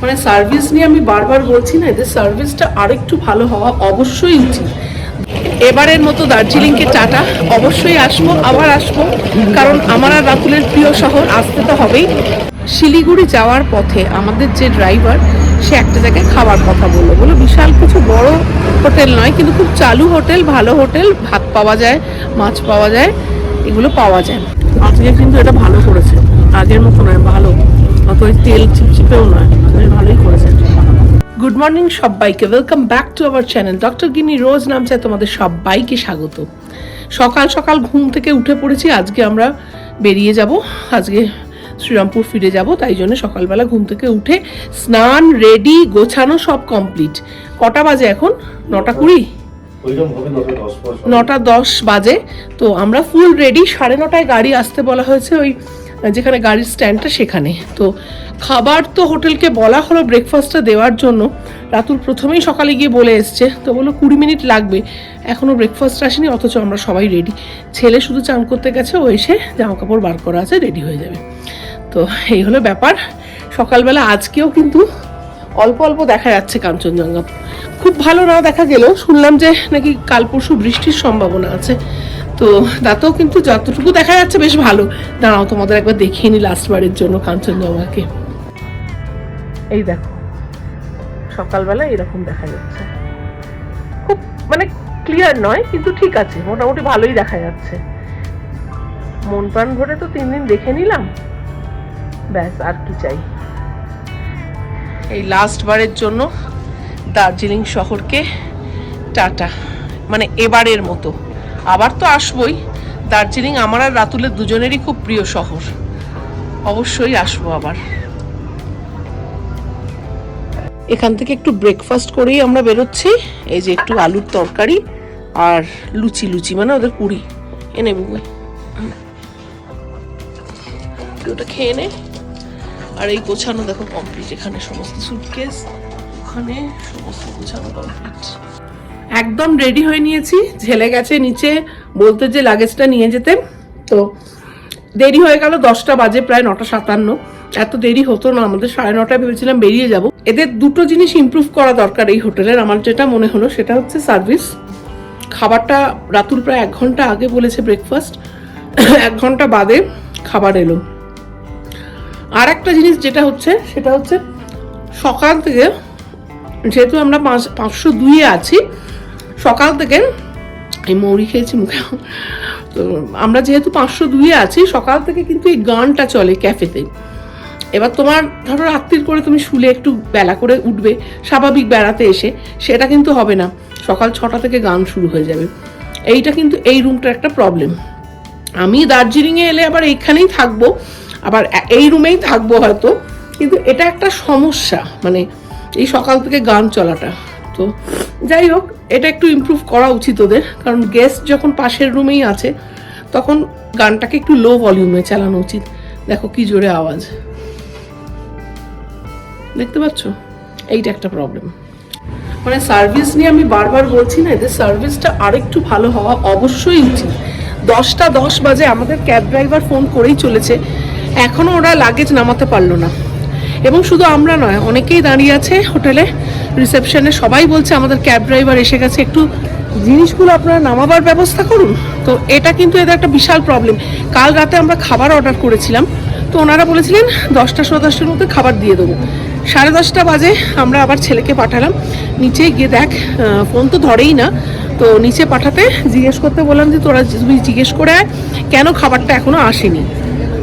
মানে সার্ভিস নিয়ে আমি বারবার বলছি না, এদের সার্ভিসটা আরেকটু ভালো হওয়া অবশ্যই উচিত। এবারের মতো দার্জিলিংকে টাটা। অবশ্যই আসব, আবার আসব, কারণ আমার আর রাতুলের প্রিয় শহর আসতে তো হবেই। শিলিগুড়ি যাওয়ার পথে আমাদের যে ড্রাইভার সে একটা জায়গায় খাবার কথা বলল। বলো বিশাল কিছু বড় হোটেল নয়, কিন্তু খুব চালু হোটেল, ভালো হোটেল, ভাত পাওয়া যায়, মাছ পাওয়া যায়, এগুলো পাওয়া যায়। আজকে কিন্তু এটা ভালো করেছে। আগের মতো নয়, ভালো। অত তেল চিপচিপেও নয়। ভালোই গুড মর্নিং সবাইকে welcome back to our channel doctor Gini রোজ নাম নামছে তোমাদের সবাইকে স্বাগত। সকাল সকাল ঘুম থেকে উঠে পড়েছি আজকে আমরা বেরিয়ে যাব। আজকে শ্রীরামপুর ফিরে যাব তাই জন্য সকালবেলা ঘুম থেকে উঠে স্নান রেডি গোছানো সব কমপ্লিট কটা বাজে এখন? নটা কুড়ি? নটা দশ বাজে। তো আমরা ফুল রেডি সাড়ে নটায় গাড়ি আসতে বলা হয়েছে ওই যেখানে গাড়ির স্ট্যান্ডটা সেখানে। তো খাবার তো হোটেলকে বলা হলো ব্রেকফাস্টটা দেওয়ার জন্য। রাতুল প্রথমেই সকালে গিয়ে বলে এসছে, তো বলল কুড়ি মিনিট লাগবে। এখনও ব্রেকফাস্ট আসেনি, অথচ আমরা সবাই রেডি ছেলে শুধু চান করতে গেছে, ও এসে জামা কাপড় বার করা আছে রেডি হয়ে যাবে। তো এই হলো ব্যাপার। সকালবেলা আজকেও কিন্তু অল্প অল্প দেখা যাচ্ছে কাঞ্চনজঙ্ঘা। খুব ভালো না দেখা গেলেও শুনলাম যে নাকি কাল পরশু বৃষ্টির সম্ভাবনা আছে। তো তাতেও কিন্তু যতটুকু দেখা যাচ্ছে বেশ ভালো। দাঁড়াও তোমাদের একবার দেখিয়ে নি লাস্ট বারের জন্য কাঞ্চনজঙ্ঘাকে। এই দেখো সকালবেলা এরকম দেখা যাচ্ছে। খুব মানে ক্লিয়ার নয় কিন্তু ঠিক আছে মোটামুটি ভালোই দেখা যাচ্ছে। মন প্রাণ ভরে তো তিন দিন দেখে নিলাম। ব্যাস আর কি চাই। এই লাস্ট বারের জন্য দার্জিলিং শহরকে টাটা মানে এবারের মতো। আবার তো আসবই। দার্জিলিং আমার আর রাতুলের দুজনেরই খুব প্রিয় শহর। অবশ্যই আসব আবার। এখান থেকে একটু ব্রেকফাস্ট করেই আমরা বেরোচ্ছি। এই যে একটু আলুর তরকারি আর লুচি লুচি মানে ওদের পুরি। এনে বুবে ওটা খেয়ে নে। আর এই গোছানো দেখো কমপ্লিট এখানে সমস্ত সুটকেস ওখানে সমস্ত গোছানো কমপ্লিট একদম রেডি হয়ে নিয়েছি। ঝেলে গেছে নিচে, বলতে যে লাগেজটা নিয়ে যেতে। তো দেরি হয়ে গেল, দশটা বাজে, প্রায় নটা সাতান্ন। এত দেরি হতো না, আমাদের সাড়ে নটায় ভেবেছিলাম বেরিয়ে যাব। এদের দুটো জিনিস ইমপ্রুভ করা দরকার এই হোটেলের। আমার যেটা মনে হলো, সেটা হচ্ছে সার্ভিস খাবারটা রাতুল প্রায় এক ঘণ্টা আগে বলেছে ব্রেকফাস্ট এক ঘণ্টা বাদে খাবার এলো। আর একটা জিনিস যেটা হচ্ছে, সেটা হচ্ছে সকাল থেকে যেহেতু আমরা পাঁচ, পাঁচশো দুইয়ে আছি সকাল থেকে এই মৌরি খেয়েছি মুখে। তো আমরা যেহেতু পাঁচশো দুইয়ে আছি, সকাল থেকে কিন্তু এই গানটা চলে ক্যাফেতে। এবার তোমার ধরো রাত্রির করে তুমি শুলে একটু বেলা করে উঠবে, স্বাভাবিক বেড়াতে এসে, সেটা কিন্তু হবে না। সকাল ছটা থেকে গান শুরু হয়ে যাবে। এইটা কিন্তু এই রুমটার একটা প্রবলেম আমি দার্জিলিংয়ে এলে আবার এইখানেই থাকব, আবার এই রুমেই থাকব হয়তো। কিন্তু এটা একটা সমস্যা মানে এই সকাল থেকে গান চলাটা। তো যাই হোক এটা একটু ইমপ্রুভ করা উচিত ওদের, কারণ গেস্ট যখন পাশের রুমেই আছে, তখন গানটাকে একটু লো ভলিউমে চালানো উচিত। দেখো কি জোরে আওয়াজ। দেখতে পাচ্ছ? এইটা একটা প্রবলেম মানে সার্ভিস নিয়ে আমি বারবার বলছি না, এদের সার্ভিসটা আরেকটু ভালো হওয়া অবশ্যই উচিত। দশটা দশ বাজে আমাদের ক্যাব ড্রাইভার ফোন করেই চলেছে। এখনও ওরা লাগেজ নামাতে পারল না। এবং শুধু আমরা নয়, অনেকেই দাঁড়িয়ে আছে হোটেলে। রিসেপশনে সবাই বলছে, আমাদের ক্যাব ড্রাইভার এসে গেছে, একটু জিনিসগুলো আপনারা নামাবার ব্যবস্থা করুন। তো এটা কিন্তু এদের একটা বিশাল প্রবলেম কাল রাতে আমরা খাবার অর্ডার করেছিলাম, তো ওনারা বলেছিলেন, দশটা সোয়া দশটার মধ্যে খাবার দিয়ে দেবো। সাড়ে দশটা বাজে, আমরা আবার ছেলেকে পাঠালাম। নিচে গিয়ে দেখ ফোন তো ধরেই না। তো নিচে পাঠাতে জিজ্ঞেস করতে বললাম যে, তোরা তুমি জিজ্ঞেস করে কেন খাবারটা এখনও আসেনি?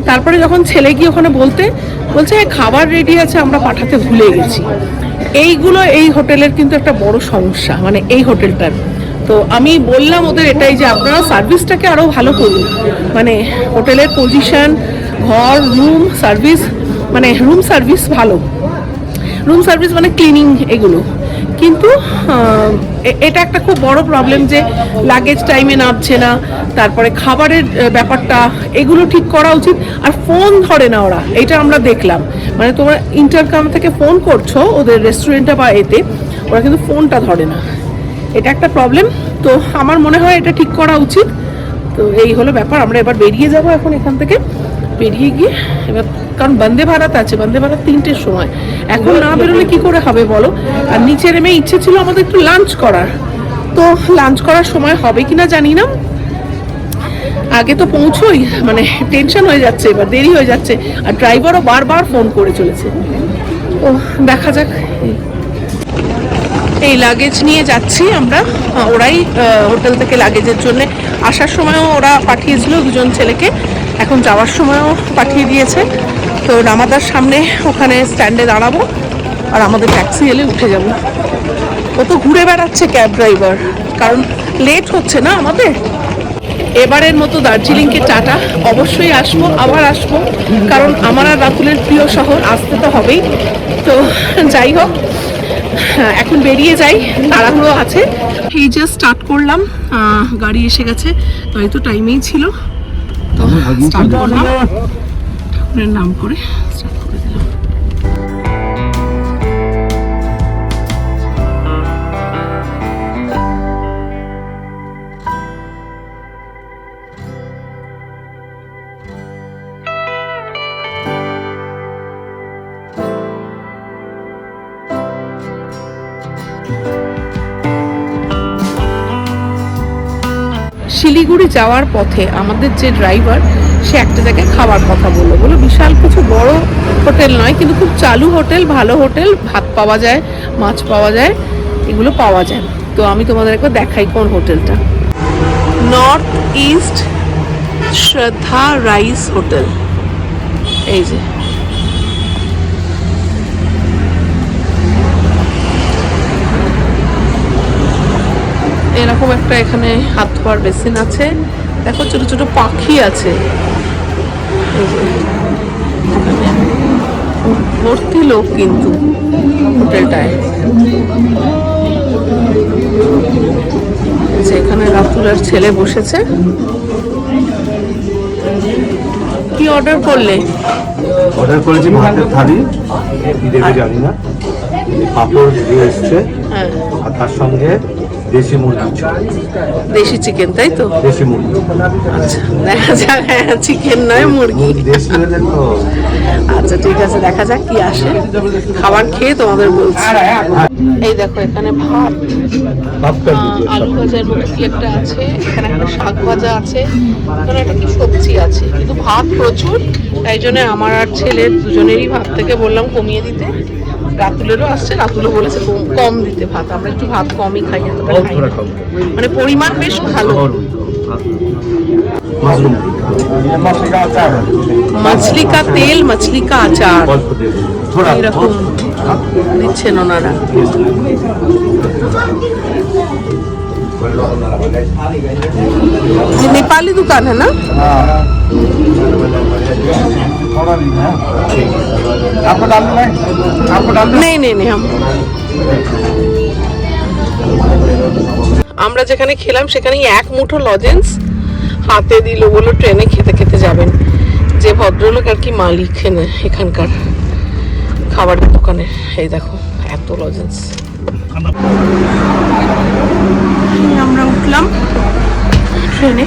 তারপরে যখন ছেলে গিয়ে ওখানে বলতে বলছে "হ্যাঁ, খাবার রেডি আছে আমরা পাঠাতে ভুলে গেছি। এইগুলো এই হোটেলের কিন্তু একটা বড় সমস্যা মানে এই হোটেলটার। তো আমি বললাম ওদের এটাই যে আপনারা সার্ভিসটাকে আরও ভালো করুন। মানে হোটেলের পজিশন ঘর রুম সার্ভিস মানে রুম সার্ভিস ভালো। রুম সার্ভিস মানে ক্লিনিং এগুলো। কিন্তু এটা একটা খুব বড় প্রবলেম যে লাগেজ টাইমে নামছে না, তারপরে খাবারের ব্যাপারটা, এগুলো ঠিক করা উচিত। আর ফোন ধরে না ওরা, এটা আমরা দেখলাম। মানে তোমরা ইন্টারকাম থেকে ফোন করছ ওদের রেস্টুরেন্টে বা এতে, ওরা কিন্তু ফোনটা ধরে না। এটা একটা প্রবলেম তো আমার মনে হয় এটা ঠিক করা উচিত। তো এই হলো ব্যাপার। আমরা এবার বেরিয়ে যাব এখন এখান থেকে। বেরিয়ে গিয়ে এবার কারণ বন্দে ভারত আছে, বন্দে ভারত তিনটের সময়। এখন না বেরোলে কি করে হবে বলো? আর নিচে নেমে ইচ্ছে ছিল আমাদের একটু লাঞ্চ করার। তো লাঞ্চ করার সময় হবে কিনা জানি না। আগে তো পৌঁছোই মানে টেনশন হয়ে যাচ্ছে, এবার দেরি হয়ে যাচ্ছে। আর ড্রাইভারও বারবার ফোন করে চলেছে। ও দেখা যাক। এই লাগেজ নিয়ে যাচ্ছি আমরা। ওরাই হোটেল থেকে লাগেজের জন্য আসার সময়ও ওরা পাঠিয়েছিল দুজন ছেলেকে। এখন যাওয়ার সময়ও পাঠিয়ে দিয়েছে। তো রামাদার সামনে ওখানে স্ট্যান্ডে দাঁড়াবো আর আমাদের ট্যাক্সি এলে উঠে যাব। ও তো ঘুরে বেড়াচ্ছে ক্যাব ড্রাইভার কারণ লেট হচ্ছে না আমাদের? এবারের মতো দার্জিলিংকে টাটা অবশ্যই আসব আবার আসব কারণ আমার আর রাতুলের প্রিয় শহর আসতে তো হবেই। তো যাই হোক এখন বেরিয়ে যাই তাড়াহুড়ো আছে। এই যে স্টার্ট করলাম গাড়ি এসে গেছে গাড়ি তো টাইমেই ছিল। তো স্টার্ট করলাম। ঠাকুরের নাম করে স্টার্ট করে দিলাম। শিলিগুড়ি যাওয়ার পথে আমাদের যে ড্রাইভার সে একটা জায়গায় খাওয়ার কথা বলল। বলো বিশাল কিছু বড় হোটেল নয়, কিন্তু খুব চালু হোটেল, ভালো হোটেল, ভাত পাওয়া যায়, মাছ পাওয়া যায়, এগুলো পাওয়া যায়। তো আমি তোমাদের একবার দেখাই কোন হোটেলটা। North east Shraddha rice hotel. এই যে। এরকম একটা এখানে হাত ধোয়ার বেসিন আছে। দেখো ছোট ছোট পাখি আছে। ভর্তি লোক কিন্তু হোটেলটায়। এই যে এখানে রাতুলের ছেলে বসেছে। কি অর্ডার করলে? অর্ডার করেছি ভাতের থালি কি দেবে জানি না পাঁপড় দিয়ে এসছে। হ্যাঁ। আর তার সঙ্গে দেশি মুরগি দেশি চিকেন তাই তো? দেশি মুরগি। আচ্ছা দেখা যাক হ্যাঁ চিকেন নয় মুরগি। আচ্ছা ঠিক আছে দেখা যাক কি আসে। খাবার খেয়ে তোমাদের বলছি। এই দেখো এখানে ভাত। আলু ভাজার মতো কি একটা আছে এখানে একটা শাক ভাজা আছে এখানে একটা কি সবজি আছে। কিন্তু ভাত প্রচুর তাই জন্য আমার আর ছেলের দুজনেরই ভাত থেকে বললাম কমিয়ে দিতে। রাতুলেরও আসছে রাতুলও বলেছে কম- কম দিতে ভাত আমরা একটু ভাত কমই খাই এতটা খাই না। মানে পরিমাণ বেশ ভালো মাশরুম মাছলি কা তেল মাছলি কা আচার অল্প দেবে থোড়া এরকম দিচ্ছেন ওনারা ये नेपाली दुकान है ना आपको डालना है आपको डालना नहीं नहीं नहीं हम আমরা যেখানে খেলাম সেখানেই এক মুঠো লজেন্স হাতে দিল বললো ট্রেনে খেতে খেতে যাবেন যে ভদ্রলোক আর কি মালিক এখানে এখানকার খাবারের দোকানে এই দেখো এত লজেন্স আমরা উঠলাম ট্রেনে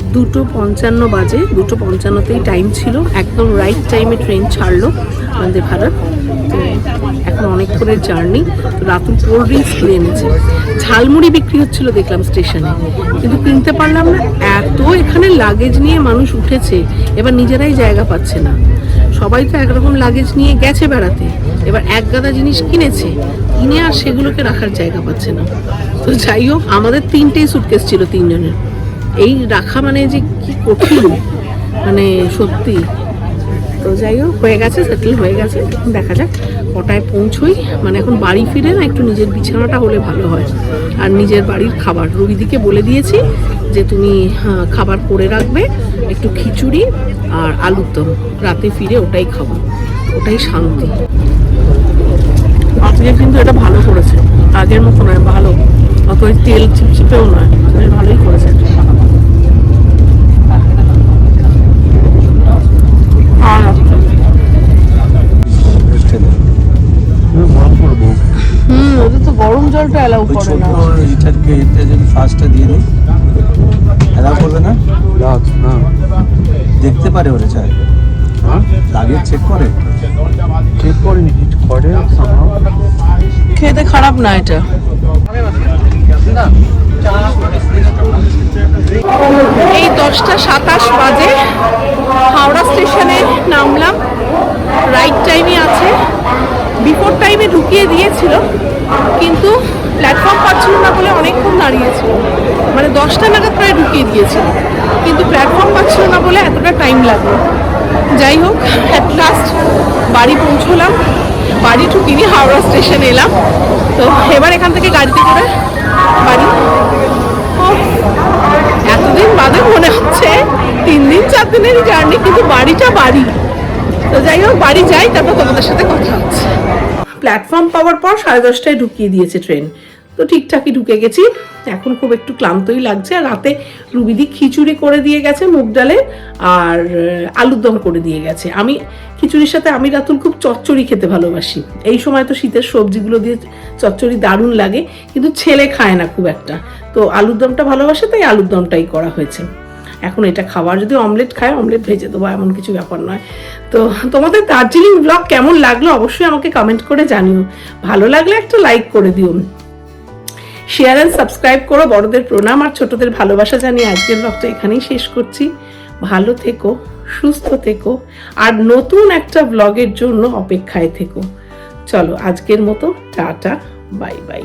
দুটো পঞ্চান্ন বাজে, দুটো পঞ্চান্নতেই টাইম ছিল। একদম রাইট টাইমে ট্রেন ছাড়লো বন্দে ভারত তো এখন অনেকক্ষণের জার্নি রাতুল কোল্ড ড্রিঙ্কস কিনে এনেছে। ঝালমুড়ি বিক্রি হচ্ছিল দেখলাম স্টেশনে কিন্তু কিনতে পারলাম না। এত এখানে লাগেজ নিয়ে মানুষ উঠেছে। এবার নিজেরাই জায়গা পাচ্ছে না। সবাই তো একরকম লাগেজ নিয়ে গেছে বেড়াতে। এবার এক গাদা জিনিস কিনেছে। কিনে আর সেগুলোকে রাখার জায়গা পাচ্ছে না। তো যাই হোক, আমাদের তিনটেই সুটকেস ছিল তিনজনের। এই রাখা মানে যে কি কঠিন মানে সত্যি। তো যাই হোক, হয়ে গেছে সেটেল হয়ে গেছে। দেখা যাক, কটায় পৌঁছই। মানে এখন বাড়ি ফিরে না, একটু নিজের বিছানাটা হলে ভালো হয়। আর নিজের বাড়ির খাবার। রবিদিকে বলে দিয়েছি যে তুমি খাবার করে রাখবে, একটু খিচুড়ি আর আলুর দম। রাতে ফিরে ওটাই খাব। ওটাই শান্তি। আজকে কিন্তু এটা ভালো করেছে আগের মতো নয়, ভালো। অত তেল চিপচিপেও নয়। ভালোই করেছে আর বরফ করব হুম ওদের তো গরম জলটা ওই করে না। ইটাকে এটা যদি ফার্স্টটা দিয়ে দিই অ্যালাউ করবে না? না। দেখতে পারে ওরা চায়। হ্যাঁ? লাগে চেক করে। চেক হিট করে খেতে খারাপ না এটা। এই দশটা সাতাশ বাজে। হাওড়া স্টেশনে নামলাম। রাইট টাইমে আছে। বিফোর টাইমে ঢুকিয়ে দিয়েছিল, কিন্তু প্ল্যাটফর্ম পাচ্ছিল না বলে অনেকক্ষণ দাঁড়িয়েছিল। মানে দশটা নাগাদ প্রায় ঢুকিয়ে দিয়েছিল। কিন্তু প্ল্যাটফর্ম পাচ্ছিল না বলে এতটা টাইম লাগল। যাই হোক অ্যাট লাস্ট বাড়ি পৌঁছলাম। বাড়ি ঢুকিনি, হাওড়া স্টেশন এলাম। তো এবার এখান থেকে গাড়িতে করে বাড়ি। এতদিন বাদে মনে হচ্ছে তিন দিন, চার দিনের জার্নি কিন্তু বাড়িটা বাড়ি। তো যাই হোক, বাড়ি যাই, তারপর তোমাদের সাথে কথা হচ্ছে। প্ল্যাটফর্ম পাওয়ার পর সাড়ে দশটায় ঢুকিয়ে দিয়েছে ট্রেন তো ঠিকঠাকই ঢুকে গেছি। এখন খুব একটু ক্লান্তই লাগছে। আর রাতে রুবিদি খিচুড়ি করে দিয়ে গেছে মুগ ডালে আর আলুর দম করে দিয়ে গেছে। আমি, খিচুড়ির সাথে আমি, রাতুল, খুব চচ্চড়ি খেতে ভালোবাসি। এই সময় তো শীতের সবজিগুলো দিয়ে চচ্চড়ি দারুণ লাগে, কিন্তু ছেলে খায় না খুব একটা। তো আলুর দমটা ভালোবাসে, তাই আলুর দমটাই করা হয়েছে। এখন এটা খাবার। যদি অমলেট খায় অমলেট ভেজে দেবো, এমন কিছু ব্যাপার নয়। তো তোমাদের দার্জিলিং ব্লগ কেমন লাগল অবশ্যই আমাকে কমেন্ট করে জানিও। ভালো লাগলে একটা লাইক করে দিও। শেয়ার অ্যান্ড সাবস্ক্রাইব করো, বড়দের প্রণাম আর ছোটদের ভালোবাসা জানিয়ে আজকের ব্লগটা এখানেই শেষ করছি। ভালো থেকো, সুস্থ থেকো, আর নতুন একটা ব্লগের জন্য অপেক্ষায় থেকো। চলো, আজকের মতো, টাটা বাই বাই